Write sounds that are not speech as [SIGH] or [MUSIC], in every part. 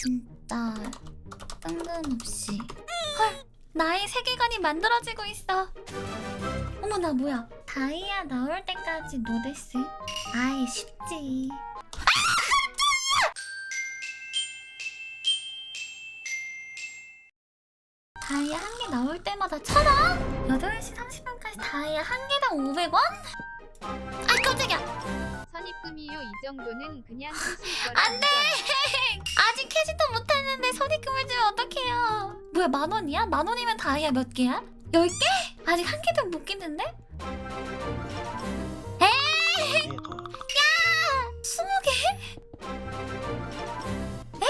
진짜 뜬금없이. 헐 나의 세계관이 만들어지고 있어. 어머 나 뭐야? 다이아 나올 때까지 노데스 아이 쉽지. 다이아 한 개 나올 때마다 천 원? 8시 30분까지 다이아 한 개당 500원? 아 깜짝이야 선입금이요 이 정도는 그냥 쓰실 안 돼! [LAUGHS] 아직 캐지도 못했는데 선입금을 주면 어떡해요 뭐야 만 원이야? 만 원이면 다이아 몇 개야? 열 개? 아직 한 개도 못 깼는데? 에이! 야! 스무 개? 에이!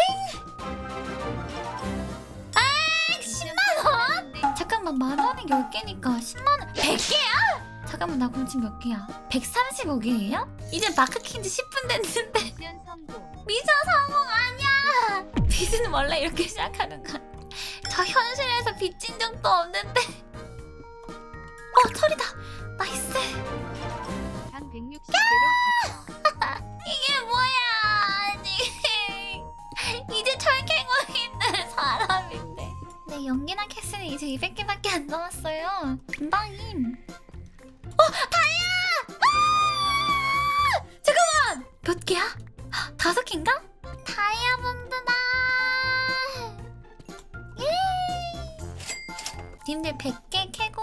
에이! 10만 원? 잠깐만 만 원에 열 개니까 10만 원 100개야? 잠깐만 나 지금 몇 개야? 135개예요? 이제 마크 킨지 10분 됐는데 미션 성공. 성공 아니야. 빚은 원래 이렇게 시작하는 거야. 저 현실에서 빚진 적도 없는데. 어 털이다. 나이스. 당 160대로 이게 뭐야? 아니 [LAUGHS] 이제 철 캐고 있는 사람인데. 네 연기나 캐스는 이제 200개밖에 안 남았어요. 금방임. 님들 100개 캐고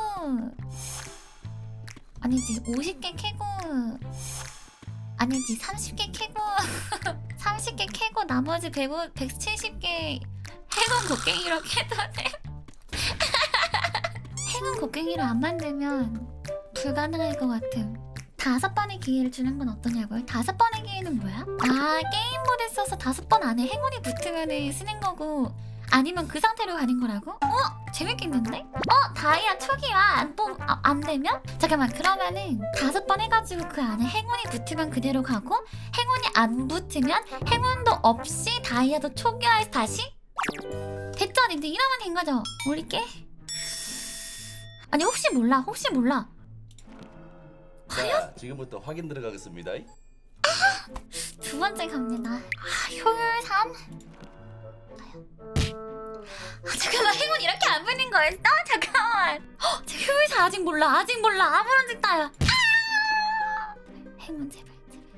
아니지 50개 캐고 아니지 30개 캐고 [LAUGHS] 30개 캐고 나머지 100, 170개 해군 곡괭이로 돼. [LAUGHS] 해군 곡괭이로 안 만들면 불가능할 것 같음. 다섯 번의 기회를 주는 건 어떠냐고요? 다섯 번의 기회는 뭐야? 아 게임 모드 써서 다섯 번 안에 행운이 붙으면 쓰는 거고 아니면 그 상태로 가는 거라고? 어? 재밌겠는데? 어? 다이아 초기화 안, 뽑, 아, 안 되면? 잠깐만 그러면은 다섯 번 해가지고 그 안에 행운이 붙으면 그대로 가고 행운이 안 붙으면 행운도 없이 다이아도 초기화해서 다시? 됐죠? 님들 이러면 된 거죠? 올릴게 아니 혹시 몰라 혹시 몰라 자, 지금부터 확인 들어가겠습니다. 두 번째 갑니다. 아, 효율 3. 아, 잠깐만, 행운 이렇게 안 붙는 거였어? 잠깐만. 헉, 제 효율 4 아직 몰라, 아직 몰라. 아무런 짓 다야. 아! 행운 제발, 제발,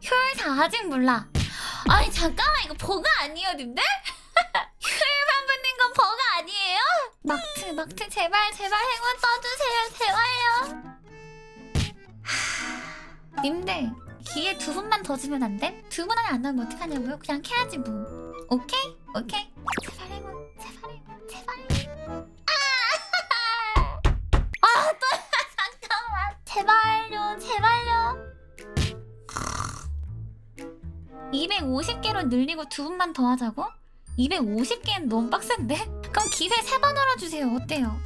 제발. 효율 4 아직 몰라. 아니, 잠깐만, 이거 버그 아니에요, 님들? [LAUGHS] 효율만 붙는 건 버그 아니에요? 막트, 막트, 제발, 제발 행운 떠주세요, 제발요. 님들 기회 두 번만 더 주면 안 돼? 두번 안에 안 나오면 어떡하냐고요? 그냥 캐야지 뭐 오케이? 오케이 250개로 늘리고 두 번만 더 하자고? 250개는 너무 빡센데? 그럼 기회 세번 열어주세요 어때요?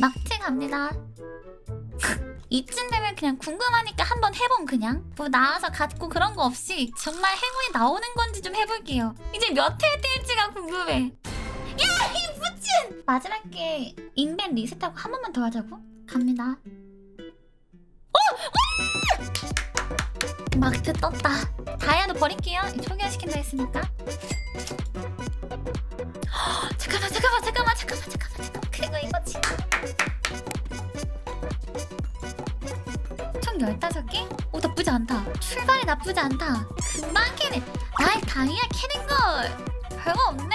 막트 갑니다. 이쯤 되면 그냥 궁금하니까 한번 해봄 그냥 뭐 나와서 갖고 그런 거 없이 정말 행운이 나오는 건지 좀 해볼게요 이제 몇 회 뜰지가 궁금해 야이 부친 마지막 게 인벤 리셋하고 한 번만 더 하자고 갑니다 마트 떴다. 다이아도 버릴게요. 초기화 시킨다 했으니까? 헉, [GASPS] 잠깐만 잠깐만 잠깐만 잠깐만 잠깐만 잠깐만. 그거 이거 진짜 총 15개? 오 나쁘지 않다. 출발이 나쁘지 않다. 금방 캐네. 아이 다이아 캐는 걸! 별거 없네.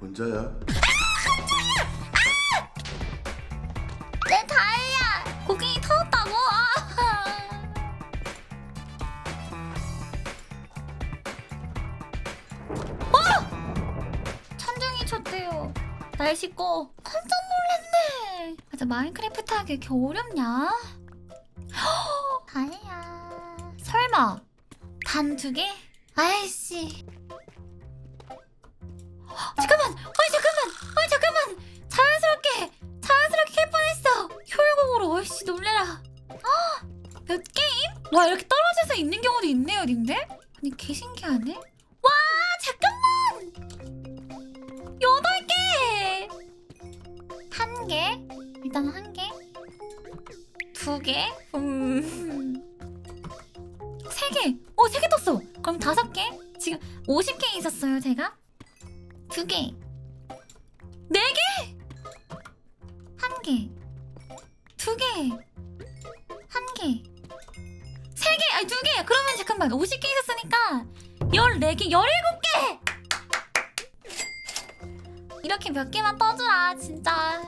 혼자야? 내 [LAUGHS] 날씨 꺼 깜짝 놀랐네. 맞아 마인크래프트 하기 왜 이렇게 어렵냐? 헉, [GASPS] 다이아 설마 단 두 개? 아이씨. 헉, [GASPS] 잠깐만! 어이 잠깐만! 어이 잠깐만! 자연스럽게 자연스럽게 캘 뻔했어. 효율곡으로 어이씨 놀래라. 아, 몇 게임? 와 이렇게 떨어져서 있는 경우도 있네요 님들? 아니 개 신기하네 개? 일단 한 개? 두 개? 음. 세 개. 어, 세 개 떴어. 그럼 다섯 개? 지금 50개 있었어요, 제가? 두 개. 네 개? 한 개. 두 개. 한 개. 세 개. 아니, 두 개. 그러면 잠깐만. 50개 있었으니까 14개, 17개! 이렇게 몇 개만 떠주라, 진짜.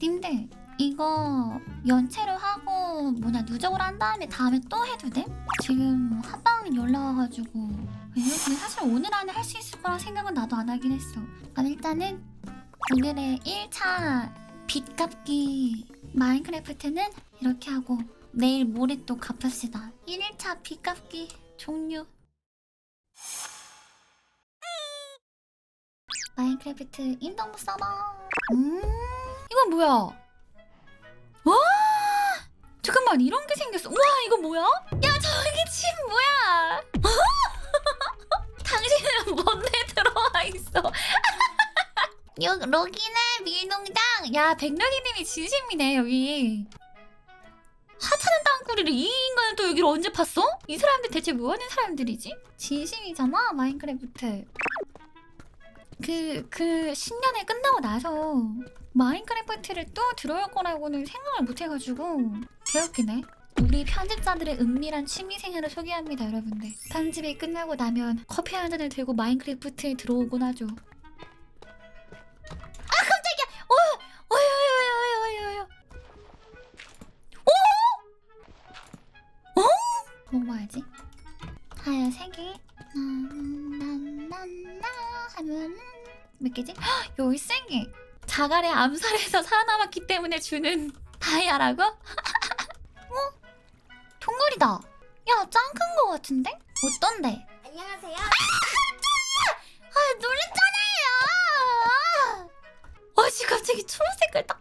님들 이거 연체로 하고 뭐냐 누적을 한 다음에 다음에 또 해도 돼? 지금 합방 연락 와가지고. 왜요? 근데 사실 오늘 안에 할 수 있을 거라 생각은 나도 안 하긴 했어. 그럼 일단은 오늘의 1차 빚 갚기 마인크래프트는 이렇게 하고 내일 모레 또 갚읍시다. 1일차 빚 갚기 종료. 마인크래프트 인동부 서버. 음 이건 뭐야? 와! 잠깐만 이런 게 생겼어. 우와 이거 뭐야? 야 저기 집 뭐야? [LAUGHS] 당신은 뭔데 들어와 있어? [LAUGHS] 여기 로기네 밀농장. 야 백록이님이 진심이네 여기. 하찮은 땅굴이를 이 인간은 또 여기를 언제 팠어? 이 사람들 대체 뭐하는 사람들이지? 진심이잖아 마인크래프트. 그, 그 신년회 끝나고 나서 마인크래프트를 또 들어올 거라고는 생각을 못 해가지고 개웃기네 우리 편집자들의 은밀한 취미생활을 소개합니다 여러분들. 편집이 끝나고 나면 커피 한 잔을 들고 마인크래프트에 들어오곤 하죠. 아 깜짝이야! 어! 어여여여여여여 오 어? 먹어야지? 하야 세개 나나나나 하면은 몇 개지? 헉, 여기 세 개. 자갈의 암살에서 살아남았기 때문에 주는 다이아라고? [LAUGHS] 어? 동굴이다. 야, 짱 큰 거 같은데? 어떤데? 안녕하세요. 아, 놀랬잖아요. 아, 씨, 갑자기 초록 색깔 딱